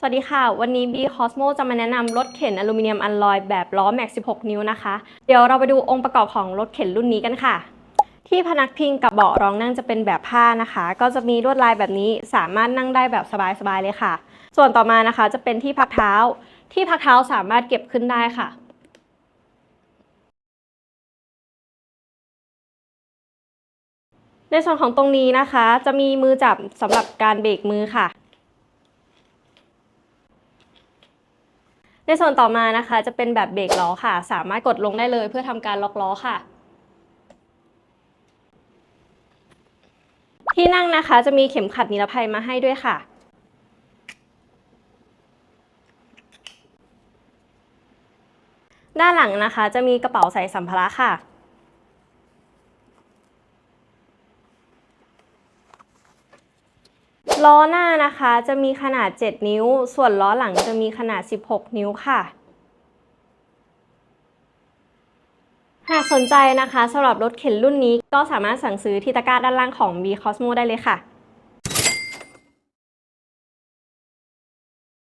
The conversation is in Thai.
สวัสดีค่ะ วันนี้ B Cosmo จะมาแนะนำรถเข็นอลูมิเนียมอัลลอยแบบล้อแม็ก 16 นิ้วนะคะ เดี๋ยวเราไปดูองค์ประกอบของรถเข็นรุ่นนี้กันค่ะ ที่พนักพิงกับเบาะรองนั่งจะเป็นแบบผ้านะคะ ก็จะมีลวดลายแบบนี้สามารถนั่งได้แบบสบายๆเลยค่ะ ส่วนต่อมานะคะจะเป็นที่พักเท้า ที่พักเท้าสามารถเก็บขึ้นได้ค่ะในส่วนของตรงนี้นะคะ จะมีมือจับสำหรับการเบรกมือค่ะ ในส่วนต่อมานะคะ จะเป็นแบบเบรกล้อค่ะ สามารถกดลงได้เลยเพื่อทำการล็อกล้อค่ะที่นั่งนะคะจะมีเข็มขัดนิรภัยมาให้ด้วยค่ะ ด้านหลังนะคะจะมีกระเป๋าใส่สัมภาระค่ะ ล้อหน้านะคะจะมีขนาด 7 นิ้ว ส่วนล้อหลังจะมีขนาด 16 นิ้วค่ะ หากสนใจนะคะสำหรับรถเข็นรุ่นนี้ก็สามารถสั่งซื้อที่ตะกร้าด้านล่างของ B Cosmo ได้เลยค่ะ